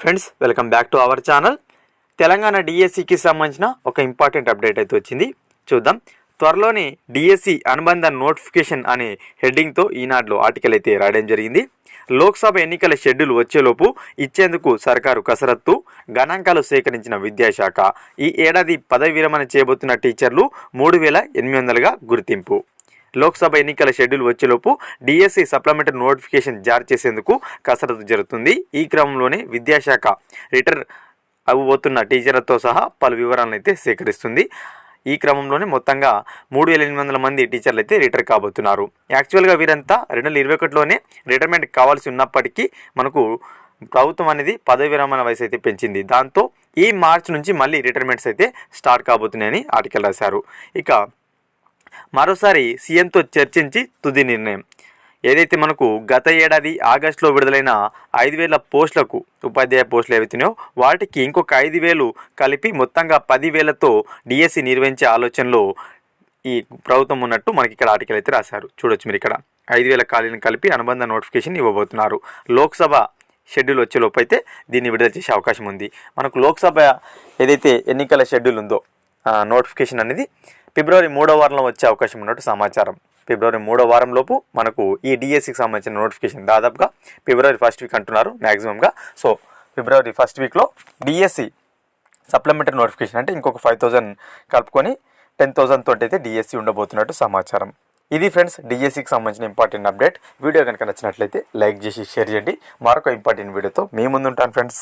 Friends welcome back to our channel Telangana డిఎస్సికి సంబంధించిన ఒక ఇంపార్టెంట్ అప్డేట్ అయితే వచ్చింది. చూద్దాం. త్వరలోనే డిఎస్సి అనుబంధ నోటిఫికేషన్ అనే హెడ్డింగ్తో ఈనాడులో ఆర్టికల్ అయితే రాయడం జరిగింది. లోక్సభ ఎన్నికల షెడ్యూల్ వచ్చేలోపు ఇచ్చేందుకు సర్కారు కసరత్తు గణాంకాలు సేకరించిన విద్యాశాఖ ఈ ఏడాది పదవి విరమణ చేయబోతున్న టీచర్లు మూడు వేల ఎనిమిది వందలుగా గుర్తింపు. లోక్సభ ఎన్నికల షెడ్యూల్ వచ్చేలోపు డిఎస్సి సప్లిమెంటరీ నోటిఫికేషన్ జారీ చేసేందుకు కసరత్తు జరుగుతుంది. ఈ క్రమంలోనే విద్యాశాఖ రిటర్న్ అవ్వబోతున్న టీచర్లతో సహా పలు వివరాలను అయితే సేకరిస్తుంది. ఈ క్రమంలోనే మొత్తంగా మూడు వేల ఎనిమిది వందల మంది టీచర్లు అయితే రిటైర్ కాబోతున్నారు. యాక్చువల్గా వీరంతా రెండు వేల ఇరవై ఒకటిలోనే రిటైర్మెంట్ కావాల్సి ఉన్నప్పటికీ మనకు ప్రభుత్వం అనేది పదవి విరమణ వయసు అయితే పెంచింది. దాంతో ఈ మార్చ్ నుంచి మళ్ళీ రిటైర్మెంట్స్ అయితే స్టార్ట్ కాబోతున్నాయని ఆర్టికల్ రాశారు. ఇక మరోసారి సీఎంతో చర్చించి తుది నిర్ణయం. ఏదైతే మనకు గత ఏడాది ఆగస్టులో విడుదలైన ఐదు వేల పోస్టులకు ఉపాధ్యాయ పోస్టులు ఏవైతున్నాయో వాటికి ఇంకొక ఐదు వేలు కలిపి మొత్తంగా పదివేలతో డిఎస్సి నిర్వహించే ఆలోచనలో ఈ ప్రభుత్వం ఉన్నట్టు మనకి ఇక్కడ ఆర్టికల్ అయితే రాశారు. చూడొచ్చు మీరు ఇక్కడ. ఐదు వేల ఖాళీని కలిపి అనుబంధ నోటిఫికేషన్ ఇవ్వబోతున్నారు. లోక్సభ షెడ్యూల్ వచ్చేలోపు అయితే దీన్ని విడుదల చేసే అవకాశం ఉంది. మనకు లోక్సభ ఏదైతే ఎన్నికల షెడ్యూల్ ఉందో నోటిఫికేషన్ అనేది ఫిబ్రవరి మూడో వారంలో వచ్చే అవకాశం ఉన్నట్టు సమాచారం. ఫిబ్రవరి మూడో వారంలోపు మనకు ఈ డిఎస్సికి సంబంధించిన నోటిఫికేషన్ దాదాపుగా ఫిబ్రవరి ఫస్ట్ వీక్ అంటున్నారు మ్యాక్సిమంగా సో ఫిబ్రవరి ఫస్ట్ వీక్లో డిఎస్సి సప్లిమెంటరీ నోటిఫికేషన్ అంటే ఇంకొక ఫైవ్ థౌజండ్ కలుపుకొని టెన్ థౌజండ్ తోటి అయితే డిఎస్సి ఉండబోతున్నట్టు సమాచారం. ఇది ఫ్రెండ్స్ డిఎస్సికి సంబంధించిన ఇంపార్టెంట్ అప్డేట్ వీడియో కనుక నచ్చినట్లయితే లైక్ చేసి షేర్ చేయండి. మరొక ఇంపార్టెంట్ వీడియోతో మీ ముందు ఉంటాను ఫ్రెండ్స్